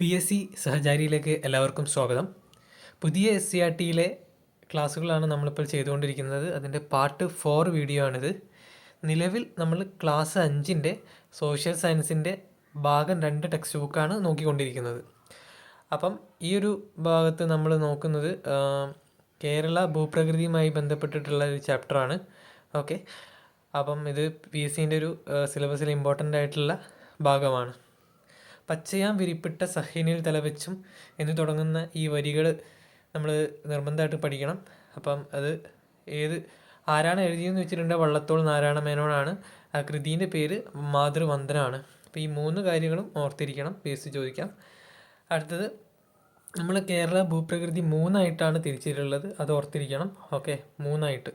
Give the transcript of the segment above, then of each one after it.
P S C സഹചാരിയിലേക്ക് എല്ലാവർക്കും സ്വാഗതം. പുതിയ എസ് സി ആർ ടിയിലെ ക്ലാസ്സുകളാണ് നമ്മളിപ്പോൾ ചെയ്തുകൊണ്ടിരിക്കുന്നത്. അതിന്റെ പാർട്ട് ഫോർ വീഡിയോ ആണിത്. നിലവിൽ നമ്മൾ ക്ലാസ് അഞ്ചിന്റെ സോഷ്യൽ സയൻസിന്റെ ഭാഗം രണ്ട് ടെക്സ്റ്റ് ബുക്കാണ് നോക്കിക്കൊണ്ടിരിക്കുന്നത്. അപ്പം ഈ ഒരു ഭാഗത്ത് നമ്മൾ നോക്കുന്നത് കേരള ഭൂപ്രകൃതിയുമായി ബന്ധപ്പെട്ടിട്ടുള്ള ഒരു ചാപ്റ്ററാണ്. ഓക്കെ. അപ്പം ഇത് പി എസ് സിന്റെ ഒരു സിലബസിൽ ഇമ്പോർട്ടന്റ് ആയിട്ടുള്ള ഭാഗമാണ്. പച്ചയാം വിരിപ്പിട്ട സഹിനിൽ തലവെച്ചും എന്ന് തുടങ്ങുന്ന ഈ വരികൾ നമ്മൾ നിർബന്ധമായിട്ട് പഠിക്കണം. അപ്പം അത് ഏത് ആരാണ് എഴുതിയെന്ന് വെച്ചിട്ടുണ്ടെങ്കിൽ വള്ളത്തോൾ നാരായണ മേനോനാണ്. ആ കൃതിന്റെ പേര് മാതൃവന്ദനാണ്. അപ്പോൾ ഈ മൂന്ന് കാര്യങ്ങളും ഓർത്തിരിക്കണം പി ചോദിക്കാം. അടുത്തത് നമ്മൾ കേരള ഭൂപ്രകൃതി മൂന്നായിട്ടാണ് തിരിച്ചിട്ടുള്ളത്. അത് ഓർത്തിരിക്കണം. ഓക്കെ മൂന്നായിട്ട്.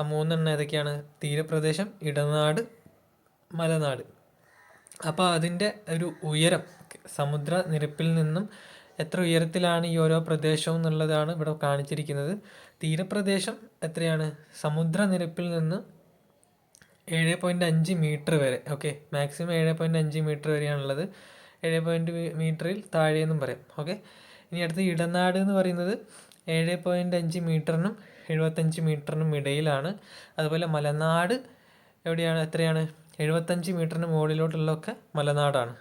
ആ മൂന്നെണ്ണം ഏതൊക്കെയാണ്? തീരപ്രദേശം ഇടനാട് മലനാട്. അപ്പോൾ അതിന്റെ ഒരു ഉയരം സമുദ്ര നിരപ്പിൽ നിന്നും എത്ര ഉയരത്തിലാണ് ഈ ഓരോ പ്രദേശവും എന്നുള്ളതാണ് ഇവിടെ കാണിച്ചിരിക്കുന്നത്. തീരപ്രദേശം എത്രയാണ്? സമുദ്രനിരപ്പിൽ നിന്ന് ഏഴ് പോയിന്റ് അഞ്ച് മീറ്റർ വരെ. ഓക്കെ മാക്സിമം ഏഴ് പോയിന്റ് അഞ്ച് മീറ്റർ വരെയാണുള്ളത്. ഏഴ് പോയിന്റ് മീറ്ററിൽ താഴെയെന്നും പറയാം. ഓക്കെ ഇനി അടുത്ത് ഇടനാട് എന്ന് പറയുന്നത് ഏഴ് പോയിന്റ് അഞ്ച് മീറ്ററിനും എഴുപത്തഞ്ച് മീറ്ററിനും ഇടയിലാണ്. അതുപോലെ മലനാട് എവിടെയാണ്? എത്രയാണ്? എഴുപത്തഞ്ച് മീറ്ററിന് മുകളിലോട്ടുള്ളതൊക്കെ മലനാടാണ്.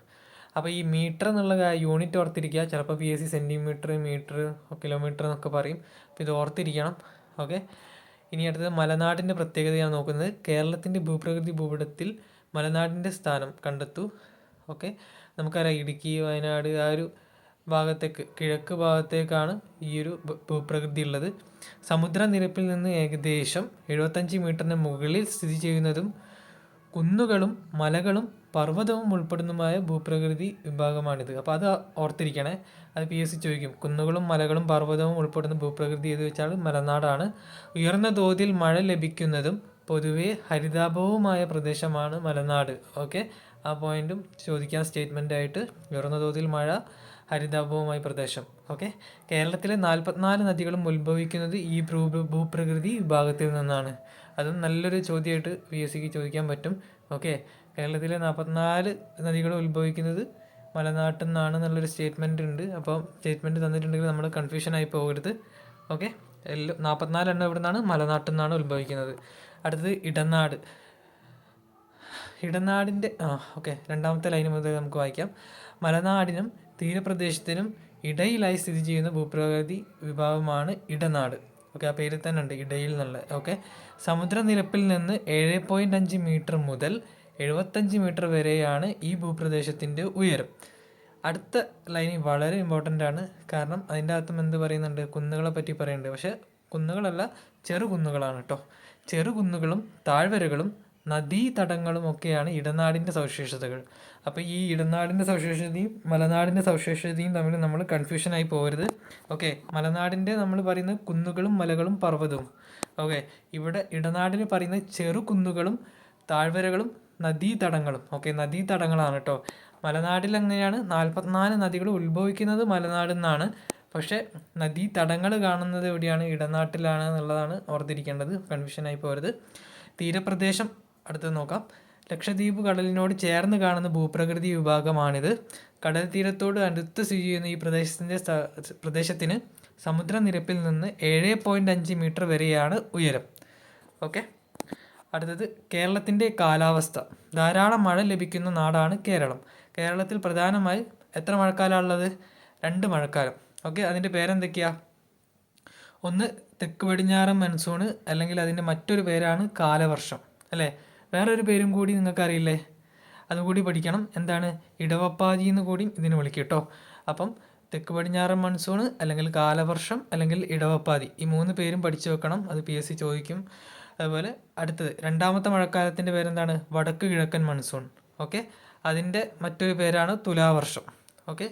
അപ്പോൾ ഈ മീറ്റർ എന്നുള്ള യൂണിറ്റ് ഓർത്തിരിക്കുക. ചിലപ്പോൾ P S C centimetre metre kilometre എന്നൊക്കെ പറയും. അപ്പോൾ ഇത് ഓർത്തിരിക്കണം. ഓക്കെ? ഇനി അടുത്തത് മലനാടിന്റെ പ്രത്യേകതയാണ് നോക്കുന്നത്. കേരളത്തിന്റെ ഭൂപ്രകൃതി ഭൂപടത്തിൽ മലനാടിന്റെ സ്ഥാനം കണ്ടെത്തൂ. ഓക്കെ? നമുക്കറിയാം ഇടുക്കി വയനാട് ആ ഒരു ഭാഗത്തേക്ക് കിഴക്ക് ഭാഗത്തേക്കാണ് ഈ ഒരു ഭൂപ്രകൃതി ഉള്ളത്. സമുദ്രനിരപ്പിൽ നിന്ന് ഏകദേശം എഴുപത്തഞ്ച് മീറ്ററിന് മുകളിൽ സ്ഥിതി ചെയ്യുന്നതും കുന്നുകളും മലകളും പർവതവും ഉൾപ്പെടുന്നതുമായ ഭൂപ്രകൃതി വിഭാഗമാണിത്. അപ്പോൾ അത് ഓർത്തിരിക്കണേ. അത് പി എസ് സി ചോദിക്കും. കുന്നുകളും മലകളും പർവതവും ഉൾപ്പെടുന്ന ഭൂപ്രകൃതി ഏത് വെച്ചാൽ മലനാടാണ്. ഉയർന്ന തോതിൽ മഴ ലഭിക്കുന്നതും പൊതുവേ ഹരിതാഭവുമായ പ്രദേശമാണ് മലനാട്. ഓക്കെ? ആ പോയിന്റും ചോദിക്കാൻ സ്റ്റേറ്റ്മെന്റ് ആയിട്ട് ഉയർന്ന തോതിൽ മഴ ഹരിതാഭവുമായ പ്രദേശം. ഓക്കെ? കേരളത്തിലെ നാൽപ്പത്തിനാല് നദികളും ഉത്ഭവിക്കുന്നത് ഈ ഭൂ ഭൂപ്രകൃതി വിഭാഗത്തിൽ നിന്നാണ്. അതും നല്ലൊരു ചോദ്യമായിട്ട് പി എസ് സിക്ക് ചോദിക്കാൻ പറ്റും. ഓക്കെ? കേരളത്തിലെ നാൽപ്പത്തിനാല് നദികൾ ഉത്ഭവിക്കുന്നത് മലനാട്ടിൽ നിന്നാണ് എന്നുള്ളൊരു സ്റ്റേറ്റ്മെന്റ് ഉണ്ട്. അപ്പോൾ സ്റ്റേറ്റ്മെന്റ് തന്നിട്ടുണ്ടെങ്കിൽ നമ്മൾ കൺഫ്യൂഷൻ ആയി പോകരുത്. ഓക്കെ? എല്ലാം നാൽപ്പത്തിനാല് എണ്ണം ഇവിടെ നിന്നാണ് മലനാട്ടിൽ നിന്നാണ് ഉത്ഭവിക്കുന്നത്. അടുത്തത് ഇടനാട്. ഇടനാടിന്റെ ആ ഓക്കെ. രണ്ടാമത്തെ ലൈൻ മുതൽ നമുക്ക് വായിക്കാം. മലനാടിനും തീരപ്രദേശത്തിനും ഇടയിലായി സ്ഥിതി ചെയ്യുന്ന ഭൂപ്രകൃതി വിഭാഗമാണ് ഇടനാട്. ഓക്കെ ആ പേരിൽ തന്നെ ഉണ്ട് ഇടയിൽ എന്നുള്ള. ഓക്കെ സമുദ്രനിരപ്പിൽ നിന്ന് ഏഴ് പോയിന്റ് അഞ്ച് മീറ്റർ മുതൽ എഴുപത്തഞ്ച് മീറ്റർ വരെയാണ് ഈ ഭൂപ്രദേശത്തിന്റെ ഉയരം. അടുത്ത ലൈൻ വളരെ ഇമ്പോർട്ടന്റ് ആണ്. കാരണം അതിന്റെ അകത്തും എന്ത് പറയുന്നുണ്ട്? കുന്നുകളെ പറ്റി പറയുന്നുണ്ട്. പക്ഷേ കുന്നുകളല്ല ചെറുകുന്നുകളാണ് കേട്ടോ. ചെറുകുന്നുകളും താഴ്വരകളും നദീതടങ്ങളും ഒക്കെയാണ് ഇടനാടിന്റെ സവിശേഷതകൾ. അപ്പോൾ ഈ ഇടനാടിന്റെ സവിശേഷതയും മലനാടിന്റെ സവിശേഷതയും തമ്മിൽ നമ്മൾ കൺഫ്യൂഷനായി പോകരുത്. ഓക്കെ മലനാടിന്റെ നമ്മൾ പറയുന്ന കുന്നുകളും മലകളും പർവതവും. ഓക്കെ ഇവിടെ ഇടനാടിന് പറയുന്ന ചെറു കുന്നുകളും താഴ്വരകളും നദീതടങ്ങളും. ഓക്കെ നദീതടങ്ങളാണ് കേട്ടോ. മലനാടിൽ എങ്ങനെയാണ് നാൽപ്പത്തിനാല് നദികൾ ഉത്ഭവിക്കുന്നത് മലനാടിൽ നിന്നാണ് പക്ഷേ നദീതടങ്ങൾ കാണുന്നത് എവിടെയാണ്? ഇടനാട്ടിലാണ് എന്നുള്ളതാണ് ഓർത്തിരിക്കേണ്ടത്. കൺഫ്യൂഷനായി പോകരുത്. തീരപ്രദേശം അടുത്തത് നോക്കാം. ലക്ഷദ്വീപ് കടലിനോട് ചേർന്ന് കാണുന്ന ഭൂപ്രകൃതി വിഭാഗമാണിത്. കടൽ തീരത്തോട് അടുത്ത് സ്ഥിതി ചെയ്യുന്ന ഈ പ്രദേശത്തിന്റെ പ്രദേശത്തിന് സമുദ്രനിരപ്പിൽ നിന്ന് ഏഴ് പോയിന്റ് അഞ്ച് മീറ്റർ വരെയാണ് ഉയരം. ഓക്കെ അടുത്തത് കേരളത്തിന്റെ കാലാവസ്ഥ. ധാരാളം മഴ ലഭിക്കുന്ന നാടാണ് കേരളം. കേരളത്തിൽ പ്രധാനമായി എത്ര മഴക്കാലമുള്ളത് രണ്ട് മഴക്കാലം. ഓക്കെ അതിന്റെ പേരെന്തൊക്കെയാ? ഒന്ന് തെക്ക് പടിഞ്ഞാറൻ മൺസൂണ് അല്ലെങ്കിൽ അതിന്റെ മറ്റൊരു പേരാണ് കാലവർഷം. അല്ലേ? വേറൊരു പേരും കൂടി നിങ്ങൾക്ക് അറിയില്ലേ അതും കൂടി പഠിക്കണം. എന്താണ്? ഇടവപ്പാതി എന്ന് കൂടി ഇതിന് വിളിക്കും കേട്ടോ അപ്പം തെക്ക് പടിഞ്ഞാറൻ മൺസൂണ് അല്ലെങ്കിൽ കാലവർഷം അല്ലെങ്കിൽ ഇടവപ്പാതി ഈ മൂന്ന് പേരും പഠിച്ചു വെക്കണം. അത് പി എസ് സി ചോദിക്കും. അതുപോലെ അടുത്തത് രണ്ടാമത്തെ മഴക്കാലത്തിന്റെ പേരെന്താണ്? വടക്ക് കിഴക്കൻ മൺസൂൺ. ഓക്കെ? അതിന്റെ മറ്റൊരു പേരാണ് തുലാവർഷം. ഓക്കെ?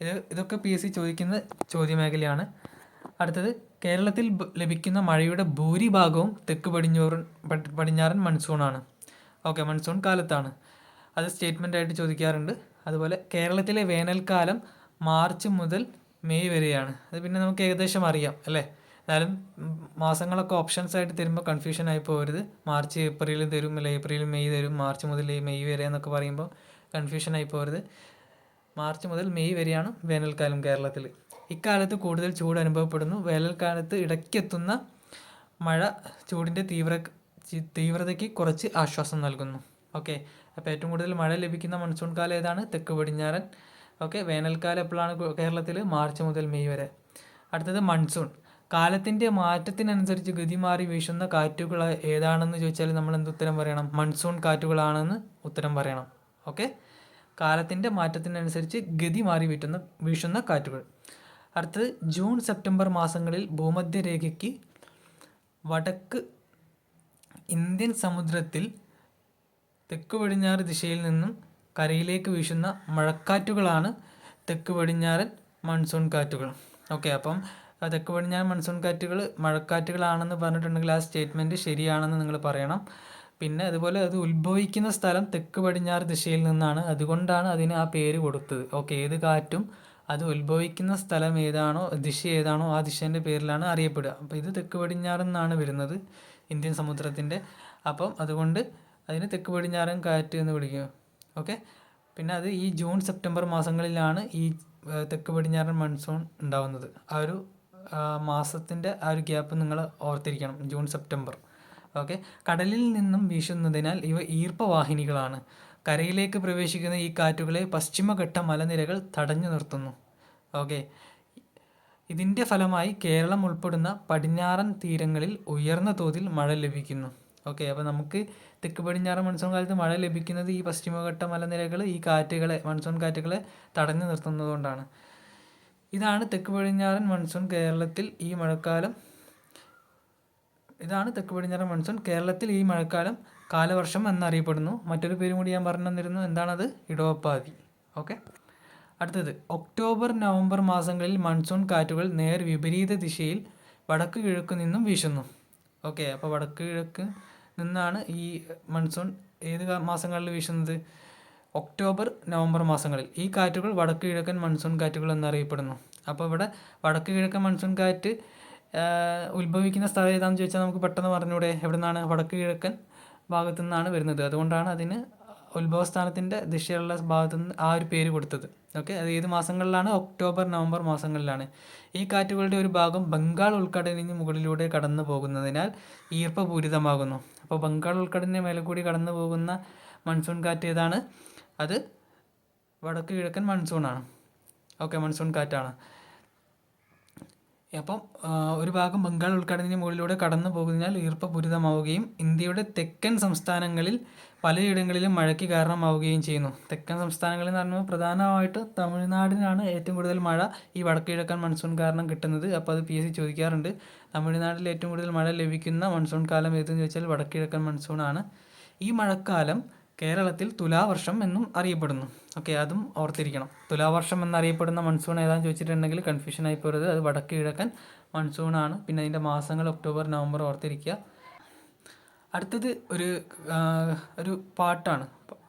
ഇത് ഇതൊക്കെ പി എസ് സി ചോദിക്കുന്ന ചോദ്യമേഖലയാണ്. അടുത്തത് കേരളത്തിൽ ലഭിക്കുന്ന മഴയുടെ ഭൂരിഭാഗവും തെക്ക് പടിഞ്ഞോറൻ പടി- പടിഞ്ഞാറൻ മൺസൂണാണ്. ഓക്കെ മൺസൂൺ കാലത്താണ്. അത് സ്റ്റേറ്റ്മെന്റ് ആയിട്ട് ചോദിക്കാറുണ്ട്. അതുപോലെ കേരളത്തിലെ വേനൽക്കാലം മാർച്ച് മുതൽ മെയ് വരെയാണ്. അത് പിന്നെ നമുക്ക് ഏകദേശം അറിയാം അല്ലേ? എന്നാലും മാസങ്ങളൊക്കെ ഓപ്ഷൻസ് ആയിട്ട് തരുമ്പോൾ കൺഫ്യൂഷൻ ആയി പോകരുത് മാർച്ച് ഏപ്രിലും തരും അല്ലെ? ഏപ്രിൽ മെയ് തരും മാർച്ച് മുതൽ മെയ് വരെ എന്നൊക്കെ പറയുമ്പോൾ കൺഫ്യൂഷൻ ആയി പോകരുത് മാർച്ച് മുതൽ മെയ് വരെയാണ് വേനൽക്കാലം കേരളത്തിൽ. ഇക്കാലത്ത് കൂടുതൽ ചൂട് അനുഭവപ്പെടുന്നു. വേനൽക്കാലത്ത് ഇടയ്ക്കെത്തുന്ന മഴ ചൂടിന്റെ തീവ്ര തീവ്രതയ്ക്ക് കുറച്ച് ആശ്വാസം നൽകുന്നു. ഓക്കെ. അപ്പോൾ ഏറ്റവും കൂടുതൽ മഴ ലഭിക്കുന്ന മൺസൂൺ കാലം ഏതാണ്? തെക്ക് പടിഞ്ഞാറൻ. ഓക്കെ. വേനൽക്കാലം എപ്പോഴാണ് കേരളത്തിൽ മാർച്ച് മുതൽ മെയ് വരെ. അടുത്തത് മൺസൂൺ. കാലത്തിന്റെ മാറ്റത്തിനനുസരിച്ച് ഗതി മാറി വീശുന്ന കാറ്റുകൾ ഏതാണെന്ന് ചോദിച്ചാൽ നമ്മൾ എന്ത് ഉത്തരം പറയണം? മൺസൂൺ കാറ്റുകളാണെന്ന് ഉത്തരം പറയണം. ഓക്കെ. കാലത്തിന്റെ മാറ്റത്തിനനുസരിച്ച് ഗതി മാറി വീട്ടുന്ന വീശുന്ന കാറ്റുകൾ. അടുത്തത് ജൂൺ സെപ്റ്റംബർ മാസങ്ങളിൽ ഭൂമധ്യരേഖയ്ക്ക് വടക്ക് ഇന്ത്യൻ സമുദ്രത്തിൽ തെക്ക് പടിഞ്ഞാറ് ദിശയിൽ നിന്നും കരയിലേക്ക് വീശുന്ന മഴക്കാറ്റുകളാണ് തെക്ക് പടിഞ്ഞാറൻ മൺസൂൺ കാറ്റുകൾ. ഓക്കെ അപ്പം തെക്ക് പടിഞ്ഞാറൻ മൺസൂൺ കാറ്റുകൾ മഴക്കാറ്റുകളാണെന്ന് പറഞ്ഞിട്ടുണ്ടെങ്കിൽ ആ സ്റ്റേറ്റ്മെന്റ് ശരിയാണെന്ന് നിങ്ങൾ പറയണം. പിന്നെ അതുപോലെ അത് ഉത്ഭവിക്കുന്ന സ്ഥലം തെക്ക് പടിഞ്ഞാറ് ദിശയിൽ നിന്നാണ്. അതുകൊണ്ടാണ് അതിന് ആ പേര് കൊടുത്തത്. ഓക്കെ ഏത് കാറ്റും അത് ഉത്ഭവിക്കുന്ന സ്ഥലം ഏതാണോ ദിശ ഏതാണോ ആ ദിശേന്റെ പേരിലാണ് അറിയപ്പെടുക. അപ്പോൾ ഇത് തെക്ക് പടിഞ്ഞാറെന്നാണ് വരുന്നത് ഇന്ത്യൻ സമുദ്രത്തിന്റെ അപ്പം അതുകൊണ്ട് അതിന് തെക്ക് പടിഞ്ഞാറൻ കാറ്റ് എന്ന് വിളിക്കും ഓക്കെ? പിന്നെ അത് ഈ ജൂൺ സെപ്റ്റംബർ മാസങ്ങളിലാണ് ഈ തെക്ക് പടിഞ്ഞാറൻ മൺസൂൺ ഉണ്ടാവുന്നത്. ആ ഒരു മാസത്തിന്റെ ആ ഒരു ഗ്യാപ്പ് നിങ്ങൾ ഓർത്തിരിക്കണം ജൂൺ സെപ്റ്റംബർ. ഓക്കെ? കടലിൽ നിന്നും വീശുന്നതിനാൽ ഇവ ഈർപ്പവാഹിനികളാണ്. കരയിലേക്ക് പ്രവേശിക്കുന്ന ഈ കാറ്റുകളെ പശ്ചിമഘട്ട മലനിരകൾ തടഞ്ഞു നിർത്തുന്നു. ഓക്കെ. ഇതിന്റെ ഫലമായി കേരളം ഉൾപ്പെടുന്ന പടിഞ്ഞാറൻ തീരങ്ങളിൽ ഉയർന്ന തോതിൽ മഴ ലഭിക്കുന്നു. ഓക്കെ. അപ്പോൾ നമുക്ക് തെക്ക് പടിഞ്ഞാറൻ മൺസൂൺ കാലത്ത് മഴ ലഭിക്കുന്നത് ഈ പശ്ചിമഘട്ട മലനിരകൾ ഈ കാറ്റുകളെ മൺസൂൺ കാറ്റുകളെ തടഞ്ഞു നിർത്തുന്നതുകൊണ്ടാണ്. ഇതാണ് തെക്ക് പടിഞ്ഞാറൻ മൺസൂൺ കേരളത്തിൽ ഈ മഴക്കാലം. ഇതാണ് തെക്ക് പടിഞ്ഞാറൻ മൺസൂൺ കേരളത്തിൽ ഈ മഴക്കാലം കാലവർഷം എന്നറിയപ്പെടുന്നു. മറ്റൊരു പേരും കൂടി ഞാൻ പറഞ്ഞു തന്നിരുന്നു എന്താണത്? ഇടവപ്പാതി. ഓക്കെ. അടുത്തത്. ഒക്ടോബർ നവംബർ മാസങ്ങളിൽ മൺസൂൺ കാറ്റുകൾ നേർ വിപരീത ദിശയിൽ വടക്ക് കിഴക്ക് നിന്നും വീശുന്നു. ഓക്കെ. അപ്പോൾ വടക്ക് കിഴക്ക് നിന്നാണ് ഈ മൺസൂൺ ഏത് മാസങ്ങളിൽ വീശുന്നത്? ഒക്ടോബർ നവംബർ മാസങ്ങളിൽ. ഈ കാറ്റുകൾ വടക്ക് കിഴക്കൻ മൺസൂൺ കാറ്റുകൾ എന്നറിയപ്പെടുന്നു. അപ്പോൾ ഇവിടെ വടക്ക് കിഴക്കൻ മൺസൂൺ കാറ്റ് ഉത്ഭവിക്കുന്ന സ്ഥലം ഏതാണെന്ന് ചോദിച്ചാൽ നമുക്ക് പെട്ടെന്ന് പറഞ്ഞൂടെ എവിടെ നിന്നാണ് വടക്ക് കിഴക്കൻ ഭാഗത്തു നിന്നാണ് വരുന്നത്. അതുകൊണ്ടാണ് അതിന് ഉത്ഭവസ്ഥാനത്തിന്റെ ദിശയുള്ള ഭാഗത്തു നിന്ന് ആ ഒരു പേര് കൊടുത്തത്. ഓക്കെ അത് ഏത് മാസങ്ങളിലാണ്? ഒക്ടോബർ നവംബർ മാസങ്ങളിലാണ്. ഈ കാറ്റുകളുടെ ഒരു ഭാഗം ബംഗാൾ ഉൾക്കടലിന് മുകളിലൂടെ കടന്നു പോകുന്നതിനാൽ ഈർപ്പപൂരിതമാകുന്നു. അപ്പോൾ ബംഗാൾ ഉൾക്കടലിന് മേലെ കൂടി കടന്നു പോകുന്ന മൺസൂൺ കാറ്റ് ഏതാണ്? അത് വടക്ക് കിഴക്കൻ മൺസൂണാണ് ഓക്കെ മൺസൂൺ കാറ്റാണ്. അപ്പം ഒരു ഭാഗം ബംഗാൾ ഉൾക്കടലിന് മുകളിലൂടെ കടന്നു പോകുന്നതിനാൽ ഈർപ്പപൂരിതമാവുകയും ഇന്ത്യയുടെ തെക്കൻ സംസ്ഥാനങ്ങളിൽ പലയിടങ്ങളിലും മഴയ്ക്ക് കാരണമാവുകയും ചെയ്യുന്നു. തെക്കൻ സംസ്ഥാനങ്ങളിൽ എന്ന് പറയുമ്പോൾ പ്രധാനമായിട്ട് തമിഴ്നാടിനാണ് ഏറ്റവും കൂടുതൽ മഴ ഈ വടക്ക് കിഴക്കൻ മൺസൂൺ കാരണം കിട്ടുന്നത്. അപ്പോൾ അത് പി എസ് സി ചോദിക്കാറുണ്ട്. തമിഴ്നാട്ടിൽ ഏറ്റവും കൂടുതൽ മഴ ലഭിക്കുന്ന മൺസൂൺ കാലം ഏതെന്ന് ചോദിച്ചാൽ വടക്ക് കിഴക്കൻ മൺസൂൺ ആണ്. ഈ മഴക്കാലം കേരളത്തിൽ തുലാവർഷം എന്നും അറിയപ്പെടുന്നു. ഓക്കെ അതും ഓർത്തിരിക്കണം. തുലാവർഷം എന്നറിയപ്പെടുന്ന മൺസൂൺ ഏതാണെന്ന് ചോദിച്ചിട്ടുണ്ടെങ്കിൽ കൺഫ്യൂഷൻ ആയി പോരുത്. അത് വടക്ക് കിഴക്കൻ മൺസൂൺ ആണ്. പിന്നെ അതിന്റെ മാസങ്ങൾ ഒക്ടോബർ നവംബർ ഓർത്തിരിക്കുക. അടുത്തത് ഒരു ഒരു പാട്ടാണ്.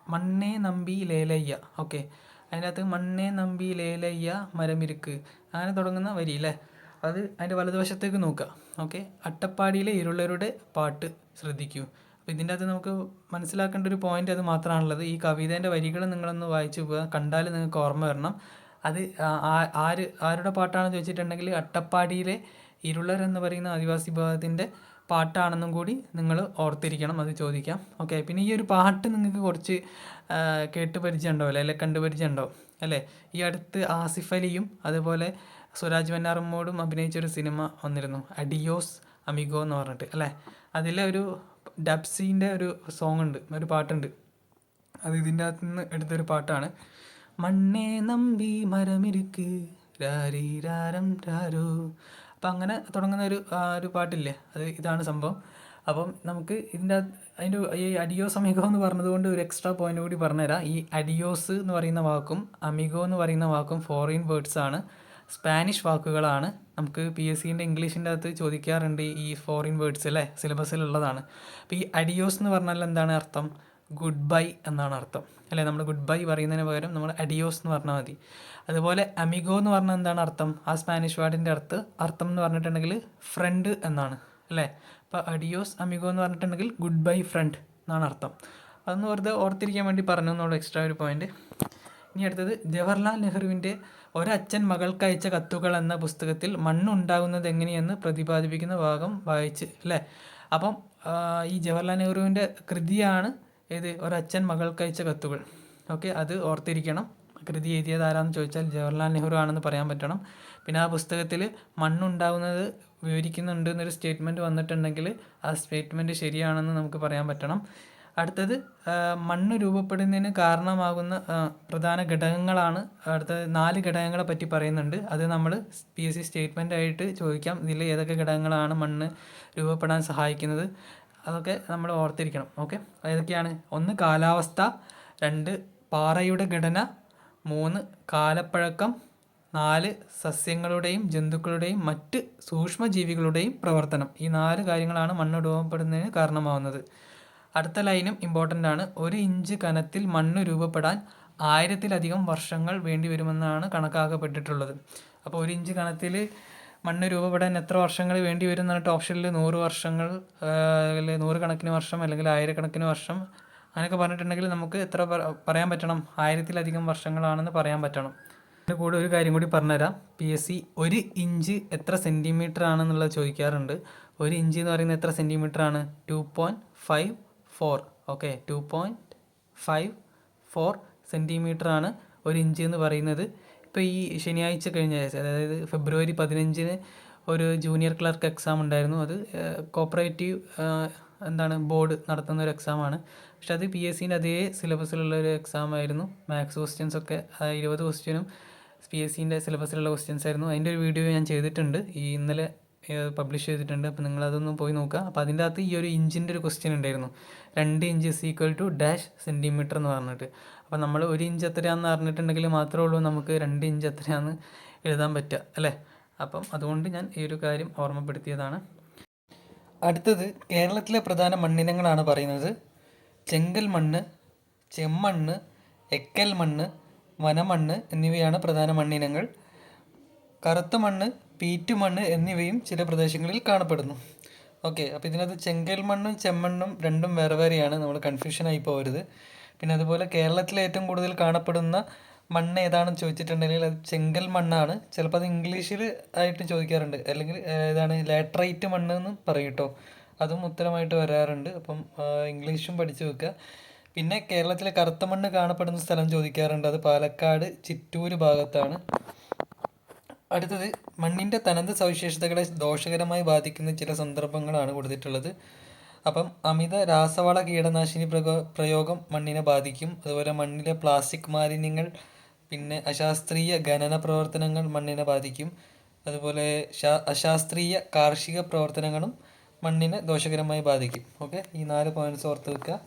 മണ്ണേ നമ്പി ലേലയ്യ. ഓക്കെ അതിന്റെ അകത്ത് മണ്ണേ നമ്പി ലേലയ്യ മരമിരുക്ക്. അങ്ങനെ തുടങ്ങുന്ന വരി അല്ലേ അത് അതിന്റെ വലതുവശത്തേക്ക് നോക്കുക. ഓക്കെ അട്ടപ്പാടിയിലെ ഇരുളരുടെ പാട്ട് ശ്രദ്ധിക്കൂ. അപ്പോൾ ഇതിന്റെ അകത്ത് നമുക്ക് മനസ്സിലാക്കേണ്ട ഒരു പോയിന്റ് അത് മാത്രമാണുള്ളത്. ഈ കവിതേന്റെ വരികൾ നിങ്ങളൊന്ന് വായിച്ചു പോവുക. കണ്ടാൽ നിങ്ങൾക്ക് ഓർമ്മ വരണം. അത് ആര് ആരുടെ പാട്ടാണെന്ന് ചോദിച്ചിട്ടുണ്ടെങ്കിൽ അട്ടപ്പാടിയിലെ ഇരുളർ എന്ന് പറയുന്ന ആദിവാസി വിഭാഗത്തിന്റെ പാട്ടാണെന്നും കൂടി നിങ്ങൾ ഓർത്തിരിക്കണം അത് ചോദിക്കാം. ഓക്കെ പിന്നെ ഈ ഒരു പാട്ട് നിങ്ങൾക്ക് കുറച്ച് കേട്ട് പരിചയമുണ്ടോ ഉണ്ടാവില്ല അല്ലെ കണ്ടു പരിചയമുണ്ടോ? അല്ലേ? ഈ അടുത്ത് ആസിഫ് അലിയും അതുപോലെ സുരാജ് മന്നാറമ്മോടും അഭിനയിച്ചൊരു സിനിമ വന്നിരുന്നു. അഡിയോസ് അമിഗോ എന്ന് പറഞ്ഞിട്ട് അല്ലേ? അതിലെ ഒരു ഡബ്സീന്റെ ഒരു സോങ് ഉണ്ട് ഒരു പാട്ടുണ്ട്. അത് ഇതിന്റെ അകത്ത് നിന്ന് എടുത്തൊരു പാട്ടാണ്. മണ്ണേ നമ്പി മരമിരുക്ക് രാരീരാരം രാരോ അപ്പം അങ്ങനെ തുടങ്ങുന്ന ഒരു ഒരു പാട്ടില്ലേ അത് ഇതാണ് സംഭവം. അപ്പം നമുക്ക് ഇതിന്റെ അതിന്റെ ഈ അഡിയോസ് അമിഗോ എന്ന് പറഞ്ഞതുകൊണ്ട് ഒരു എക്സ്ട്രാ പോയിന്റ് കൂടി പറഞ്ഞുതരാം. ഈ അഡിയോസ് എന്ന് പറയുന്ന വാക്കും അമിഗോ എന്ന് പറയുന്ന വാക്കും ഫോറിൻ വേർഡ്സ് ആണ് സ്പാനിഷ് വാക്കുകളാണ് നമുക്ക് പി എസ് സിന്റെ ഇംഗ്ലീഷിന്റെ അകത്ത് ചോദിക്കാറുണ്ട് ഈ ഫോറിൻ വേർഡ്സ് അല്ലേ സിലബസിലുള്ളതാണ് അപ്പോൾ ഈ അഡിയോസ് എന്ന് പറഞ്ഞാൽ എന്താണ് അർത്ഥം? ഗുഡ് ബൈ എന്നാണ് അർത്ഥം. അല്ലേ? നമ്മൾ ഗുഡ് ബൈ പറയുന്നതിന് പകരം നമ്മൾ അഡിയോസ് എന്ന് പറഞ്ഞാൽ മതി. അതുപോലെ അമിഗോ എന്ന് പറഞ്ഞാൽ എന്താണ് അർത്ഥം? ആ സ്പാനിഷ് വേർഡിന്റെ അർത്ഥം അർത്ഥം എന്ന് പറഞ്ഞിട്ടുണ്ടെങ്കിൽ ഫ്രണ്ട് എന്നാണ്. അല്ലേ? അപ്പോൾ അഡിയോസ് അമിഗോ എന്ന് പറഞ്ഞിട്ടുണ്ടെങ്കിൽ ഗുഡ് ബൈ ഫ്രണ്ട് എന്നാണ് അർത്ഥം. അതൊന്ന് വെറുതെ ഓർത്തിരിക്കാൻ വേണ്ടി പറഞ്ഞു? എന്നുള്ള എക്സ്ട്രാ ഒരു പോയിന്റ് ഇനി അടുത്തത് ജവഹർലാൽ നെഹ്റുവിന്റെ ഒരച്ഛൻ മകൾക്ക് അയച്ച കത്തുകൾ എന്ന പുസ്തകത്തിൽ മണ്ണുണ്ടാകുന്നത് എങ്ങനെയെന്ന് പ്രതിപാദിപ്പിക്കുന്ന ഭാഗം വായിച്ച് അല്ലേ? അപ്പം ഈ ജവഹർലാൽ നെഹ്റുവിന്റെ കൃതിയാണ് ഏത്? ഒരച്ഛൻ മകൾക്ക് അയച്ച കത്തുകൾ. ഓക്കെ അത് ഓർത്തിരിക്കണം. കൃതി എഴുതിയത് ചോദിച്ചാൽ ജവഹർലാൽ നെഹ്റു ആണെന്ന് പറയാൻ പറ്റണം. പിന്നെ ആ പുസ്തകത്തിൽ മണ്ണുണ്ടാകുന്നത് വിവരിക്കുന്നുണ്ട് എന്നൊരു സ്റ്റേറ്റ്മെന്റ് വന്നിട്ടുണ്ടെങ്കിൽ ആ സ്റ്റേറ്റ്മെന്റ് ശരിയാണെന്ന് നമുക്ക് പറയാൻ പറ്റണം. അടുത്തത് മണ്ണ് രൂപപ്പെടുന്നതിന് കാരണമാകുന്ന പ്രധാന ഘടകങ്ങളാണ്. അടുത്തത് നാല് ഘടകങ്ങളെ പറ്റി പറയുന്നുണ്ട്. അത് നമ്മൾ പി എസ് സി സ്റ്റേറ്റ്മെന്റ് ആയിട്ട് ചോദിക്കാം. ഇതിൽ ഏതൊക്കെ ഘടകങ്ങളാണ് മണ്ണ് രൂപപ്പെടാൻ സഹായിക്കുന്നത്? അതൊക്കെ നമ്മൾ ഓർത്തിരിക്കണം. ഓക്കെ? ഏതൊക്കെയാണ്? ഒന്ന് കാലാവസ്ഥ. രണ്ട് പാറയുടെ ഘടന. മൂന്ന് കാലപ്പഴക്കം. നാല് സസ്യങ്ങളുടെയും ജന്തുക്കളുടെയും മറ്റ് സൂക്ഷ്മജീവികളുടെയും പ്രവർത്തനം. ഈ നാല് കാര്യങ്ങളാണ് മണ്ണ് രൂപപ്പെടുന്നതിന് കാരണമാവുന്നത്. അടുത്ത ലൈനും ഇമ്പോർട്ടന്റ് ആണ്. ഒരു ഇഞ്ച് കനത്തിൽ മണ്ണ് രൂപപ്പെടാൻ ആയിരത്തിലധികം വർഷങ്ങൾ വേണ്ടി വരുമെന്നാണ് കണക്കാക്കപ്പെട്ടിട്ടുള്ളത്. അപ്പോൾ ഒരു ഇഞ്ച് കനത്തിൽ മണ്ണ് രൂപപ്പെടാൻ എത്ര വർഷങ്ങൾ വേണ്ടി വരും എന്നിട്ട് ഓപ്ഷനിൽ നൂറ് വർഷങ്ങൾ അല്ലെങ്കിൽ നൂറുകണക്കിന് വർഷം അല്ലെങ്കിൽ ആയിരക്കണക്കിന് വർഷം അങ്ങനെയൊക്കെ പറഞ്ഞിട്ടുണ്ടെങ്കിൽ നമുക്ക് എത്ര പറയാൻ പറ്റണം? ആയിരത്തിലധികം വർഷങ്ങളാണെന്ന് പറയാൻ പറ്റണം. അതിന്റെ കൂടെ ഒരു കാര്യം കൂടി പറഞ്ഞുതരാം. പി എസ് സി ഒരു ഇഞ്ച് എത്ര സെന്റിമീറ്റർ ആണെന്നുള്ളത് ചോദിക്കാറുണ്ട്. ഒരു ഇഞ്ച് എന്ന് പറയുന്നത് എത്ര സെന്റിമീറ്റർ ആണ്? Two point five four okay two point five four centimetre ആണ് ഒരു ഇഞ്ച് എന്ന് പറയുന്നത്. ഇപ്പോൾ ഈ ശനിയാഴ്ച കഴിഞ്ഞ അതായത് ഫെബ്രുവരി പതിനഞ്ചിന് ഒരു ജൂനിയർ ക്ലർക്ക് എക്സാം ഉണ്ടായിരുന്നു. അത് കോപ്പറേറ്റീവ് എന്താണ് ബോർഡ് നടത്തുന്ന ഒരു എക്സാമാണ് പക്ഷെ അത് പി എസ് സിന്റെ അതേ സിലബസിലുള്ള ഒരു എക്സാം ആയിരുന്നു. മാത്സ് ക്വസ്റ്റ്യൻസ് ഒക്കെ ഇരുപത് ക്വസ്റ്റ്യനും പി എസ് സിന്റെ സിലബസിലുള്ള ക്വസ്റ്റ്യൻസ് ആയിരുന്നു. അതിന്റെ ഒരു വീഡിയോ ഞാൻ ചെയ്തിട്ടുണ്ട്. ഈ ഇന്നലെ പബ്ലിഷ് ചെയ്തിട്ടുണ്ട്. അപ്പോൾ നിങ്ങളതൊന്ന് പോയി നോക്കുക. അപ്പോൾ അതിന്റെ അകത്ത് ഈ ഒരു ഇഞ്ചിന്റെ ഒരു ക്വസ്റ്റ്യൻ ഉണ്ടായിരുന്നു. രണ്ട് inch equal to dash centimetre എന്ന് പറഞ്ഞിട്ട്. അപ്പോൾ നമ്മൾ ഒരു ഇഞ്ച് എത്രയാണെന്ന് അറിഞ്ഞിട്ടുണ്ടെങ്കിൽ മാത്രമേ ഉള്ളൂ നമുക്ക് രണ്ട് ഇഞ്ച് എത്രയാണെന്ന് എഴുതാൻ പറ്റുക അല്ലേ? അപ്പം അതുകൊണ്ട് ഞാൻ ഈ ഒരു കാര്യം ഓർമ്മപ്പെടുത്തിയതാണ്. അടുത്തത് കേരളത്തിലെ പ്രധാന മണ്ണിനങ്ങളാണ് പറയുന്നത്. ചെങ്കൽ മണ്ണ് ചെമ്മണ്ണ് എക്കൽ മണ്ണ് വനമണ്ണ് എന്നിവയാണ് പ്രധാന മണ്ണിനങ്ങൾ. കറുത്ത മണ്ണ് പീറ്റ് മണ്ണ് എന്നിവയും ചില പ്രദേശങ്ങളിൽ കാണപ്പെടുന്നു. ഓക്കെ അപ്പോൾ ഇതിനകത്ത് ചെങ്കൽ മണ്ണും ചെമ്മണ്ണും രണ്ടും വേറെ വേറെയാണ്. നമ്മൾ കൺഫ്യൂഷനായി പോകരുത്. പിന്നെ അതുപോലെ കേരളത്തിലെ ഏറ്റവും കൂടുതൽ കാണപ്പെടുന്ന മണ്ണ് ഏതാണെന്ന് ചോദിച്ചിട്ടുണ്ടെങ്കിൽ അത് ചെങ്കൽ മണ്ണാണ് ചിലപ്പോൾ അത് ഇംഗ്ലീഷിൽ ആയിട്ട് ചോദിക്കാറുണ്ട്. അല്ലെങ്കിൽ ഏതാണ് ലാട്രൈറ്റ് മണ്ണ് എന്ന് പറയും കേട്ടോ. അതും ഉത്തരമായിട്ട് വരാറുണ്ട്. അപ്പം ഇംഗ്ലീഷും പഠിച്ചു വെക്കുക. പിന്നെ കേരളത്തിലെ കറുത്ത മണ്ണ് കാണപ്പെടുന്ന സ്ഥലം ചോദിക്കാറുണ്ട്. അത് പാലക്കാട് ചിറ്റൂര് ഭാഗത്താണ്. അടുത്തത് മണ്ണിന്റെ തനത് സവിശേഷതകളെ ദോഷകരമായി ബാധിക്കുന്ന ചില സന്ദർഭങ്ങളാണ് കൊടുത്തിട്ടുള്ളത്. അപ്പം അമിത രാസവള കീടനാശിനി പ്രയോഗം മണ്ണിനെ ബാധിക്കും. അതുപോലെ മണ്ണിലെ പ്ലാസ്റ്റിക് മാലിന്യങ്ങൾ പിന്നെ അശാസ്ത്രീയ ഖനന പ്രവർത്തനങ്ങൾ മണ്ണിനെ ബാധിക്കും. അതുപോലെ അശാസ്ത്രീയ കാർഷിക പ്രവർത്തനങ്ങളും മണ്ണിനെ ദോഷകരമായി ബാധിക്കും. ഓക്കെ? ഈ നാല് പോയിന്റ്സ് ഓർത്ത് വെക്കുക.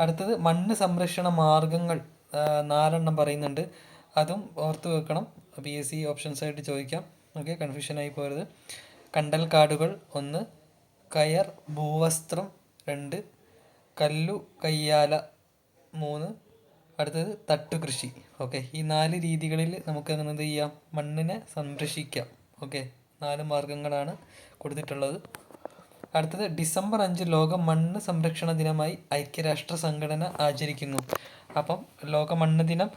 അടുത്തത് മണ്ണ് സംരക്ഷണ മാർഗങ്ങൾ നാലെണ്ണം പറയുന്നുണ്ട്. അതും ഓർത്ത് വെക്കണം. പി എസ് സി ഓപ്ഷൻസ് ആയിട്ട് ചോദിക്കാം. ഓക്കെ കൺഫ്യൂഷൻ ആയി പോരുത്. കണ്ടൽ കാടുകൾ ഒന്ന് കയർ ഭൂവസ്ത്രം രണ്ട് കല്ലു കയ്യാല മൂന്ന് അടുത്തത് തട്ടുകൃഷി ഓക്കെ ഈ നാല് രീതികളിൽ നമുക്ക് എന്ത് ചെയ്യാം? മണ്ണിനെ സംരക്ഷിക്കാം. ഓക്കെ നാല് മാർഗങ്ങളാണ് കൊടുത്തിട്ടുള്ളത്. അടുത്തത് ഡിസംബർ അഞ്ച് ലോക മണ്ണ് സംരക്ഷണ ദിനമായി ഐക്യരാഷ്ട്ര സംഘടന ആചരിക്കുന്നു. അപ്പം ലോക മണ്ണ് ദിനം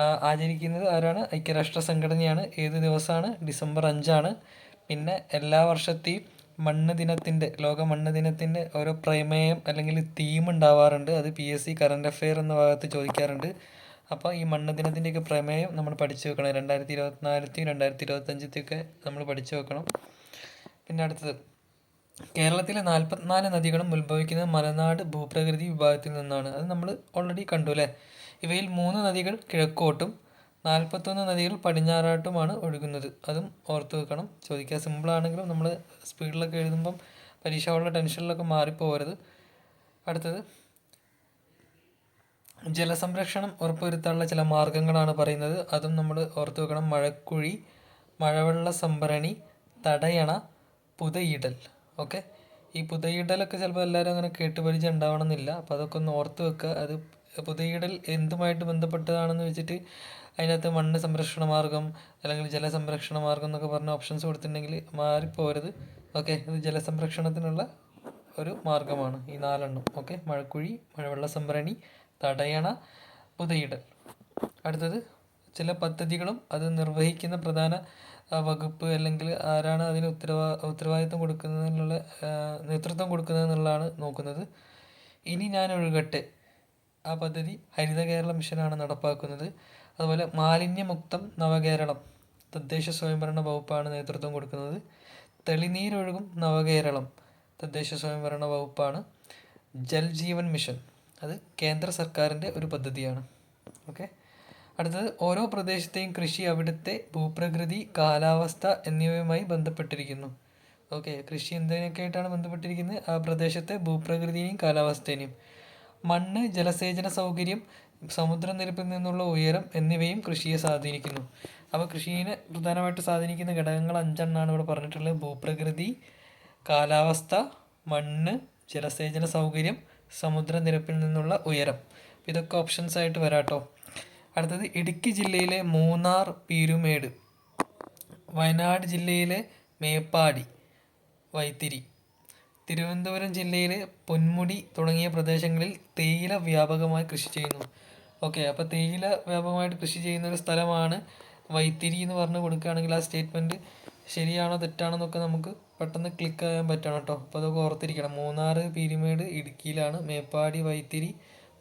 ആചരിക്കുന്നത് ആരാണ്? ഐക്യരാഷ്ട്ര സംഘടനയാണ് ഏത് ദിവസമാണ്? ഡിസംബർ അഞ്ചാണ്. പിന്നെ എല്ലാ വർഷത്തെയും മണ്ണ് ദിനത്തിന്റെ ലോക മണ്ണ് ദിനത്തിന്റെ ഓരോ പ്രമേയം അല്ലെങ്കിൽ തീം ഉണ്ടാവാറുണ്ട്. അത് P S C current affair എന്ന ഭാഗത്ത് ചോദിക്കാറുണ്ട്. അപ്പോൾ ഈ മണ്ണ് ദിനത്തിന്റെയൊക്കെ പ്രമേയം നമ്മൾ പഠിച്ചു വെക്കണം. രണ്ടായിരത്തി ഇരുപത്തിനാലത്തെയും രണ്ടായിരത്തി ഇരുപത്തഞ്ചത്തെയൊക്കെ നമ്മൾ പഠിച്ചു വെക്കണം. പിന്നെ അടുത്തത്. കേരളത്തിലെ നാൽപ്പത്തിനാല് നദികളും ഉത്ഭവിക്കുന്നത് മലനാട് ഭൂപ്രകൃതി വിഭാഗത്തിൽ നിന്നാണ്. അത് നമ്മൾ ഓൾറെഡി കണ്ടു അല്ലേ? ഇവയിൽ മൂന്ന് നദികൾ കിഴക്കോട്ടും നാൽപ്പത്തൊന്ന് നദികൾ പടിഞ്ഞാറാട്ടുമാണ് ഒഴുകുന്നത്. അതും ഓർത്ത് വെക്കണം. ചോദിക്കാൻ സിമ്പിളാണെങ്കിലും നമ്മൾ സ്പീഡിലൊക്കെ എഴുതുമ്പം പരീക്ഷകളുടെ ടെൻഷനിലൊക്കെ മാറിപ്പോകരുത് അടുത്തത് ജലസംരക്ഷണം ഉറപ്പുവരുത്താനുള്ള ചില മാർഗങ്ങളാണ് പറയുന്നത്. അതും നമ്മൾ ഓർത്ത് വെക്കണം. മഴക്കുഴി മഴവെള്ള സംഭരണി തടയണ പുതയിടൽ. ഓക്കെ ഈ പുതയിടലൊക്കെ ചിലപ്പോൾ എല്ലാവരും അങ്ങനെ കേട്ട് പരിചയം ഉണ്ടാവണമെന്നില്ല. അപ്പോൾ അതൊക്കെ ഒന്ന് ഓർത്ത് വെക്കുക. അത് പുതയിടൽ എന്തുമായിട്ട് ബന്ധപ്പെട്ടതാണെന്ന് വെച്ചിട്ട് അതിനകത്ത് മണ്ണ് സംരക്ഷണ മാർഗം അല്ലെങ്കിൽ ജല സംരക്ഷണ മാർഗം എന്നൊക്കെ പറഞ്ഞ ഓപ്ഷൻസ് കൊടുത്തിട്ടുണ്ടെങ്കിൽ മാറിപ്പോരുത്. ഓക്കെ ഇത് ജലസംരക്ഷണത്തിനുള്ള ഒരു മാർഗമാണ് ഈ നാലെണ്ണം. ഓക്കെ മഴക്കുഴി മഴവെള്ള സംഭരണി തടയണ പുതയിടൽ. അടുത്തത് ചില പദ്ധതികളും അത് നിർവഹിക്കുന്ന പ്രധാന വകുപ്പ് അല്ലെങ്കിൽ ആരാണ് അതിന് ഉത്തരവാ ഉത്തരവാദിത്വം കൊടുക്കുന്നതിനുള്ള നേതൃത്വം കൊടുക്കുന്നതെന്നുള്ളതാണ് നോക്കുന്നത്. ഇനി ഞാൻ ഒഴുകട്ടെ ആ പദ്ധതി ഹരിത കേരള മിഷനാണ് നടപ്പാക്കുന്നത്. അതുപോലെ മാലിന്യമുക്തം നവകേരളം തദ്ദേശ സ്വയംഭരണ വകുപ്പാണ് നേതൃത്വം കൊടുക്കുന്നത്. തെളിനീരൊഴുകും നവകേരളം തദ്ദേശ സ്വയംഭരണ വകുപ്പാണ് ജൽ ജീവൻ മിഷൻ. അത് കേന്ദ്ര സർക്കാരിന്റെ ഒരു പദ്ധതിയാണ്. ഓക്കെ? അടുത്തത് ഓരോ പ്രദേശത്തെയും കൃഷി അവിടുത്തെ ഭൂപ്രകൃതി കാലാവസ്ഥ എന്നിവയുമായി ബന്ധപ്പെട്ടിരിക്കുന്നു. ഓക്കെ കൃഷി എന്തിനൊക്കെ ആയിട്ടാണ് ബന്ധപ്പെട്ടിരിക്കുന്നത്? ആ പ്രദേശത്തെ ഭൂപ്രകൃതിയെയും കാലാവസ്ഥേനെയും. മണ്ണ് ജലസേചന സൗകര്യം സമുദ്രനിരപ്പിൽ നിന്നുള്ള ഉയരം എന്നിവയും കൃഷിയെ സ്വാധീനിക്കുന്നു. അപ്പോൾ കൃഷിയെ പ്രധാനമായിട്ട് സ്വാധീനിക്കുന്ന ഘടകങ്ങൾ അഞ്ചെണ്ണമാണ് ഇവിടെ പറഞ്ഞിട്ടുള്ളത്. ഭൂപ്രകൃതി കാലാവസ്ഥ മണ്ണ് ജലസേചന സൗകര്യം സമുദ്രനിരപ്പിൽ നിന്നുള്ള ഉയരം. ഇതൊക്കെ ഓപ്ഷൻസ് ആയിട്ട് വരാട്ടോ. അടുത്തത് ഇടുക്കി ജില്ലയിലെ മൂന്നാർ പീരുമേട്. വയനാട് ജില്ലയിലെ മേപ്പാടി വൈത്തിരി. തിരുവനന്തപുരം ജില്ലയിലെ പൊന്മുടി തുടങ്ങിയ പ്രദേശങ്ങളിൽ തേയില വ്യാപകമായി കൃഷി ചെയ്യുന്നു. ഓക്കെ അപ്പോൾ തേയില വ്യാപകമായിട്ട് കൃഷി ചെയ്യുന്ന ഒരു സ്ഥലമാണ് വൈത്തിരി എന്ന് പറഞ്ഞു കൊടുക്കുകയാണെങ്കിൽ ആ സ്റ്റേറ്റ്മെന്റ് ശരിയാണോ തെറ്റാണോ എന്നൊക്കെ നമുക്ക് പെട്ടെന്ന് ക്ലിക്ക് ചെയ്യാൻ പറ്റണം കേട്ടോ അപ്പോൾ അതൊക്കെ ഓർത്തിരിക്കണം. മൂന്നാർ പീരുമേട് ഇടുക്കിയിലാണ് മേപ്പാടി വൈത്തിരി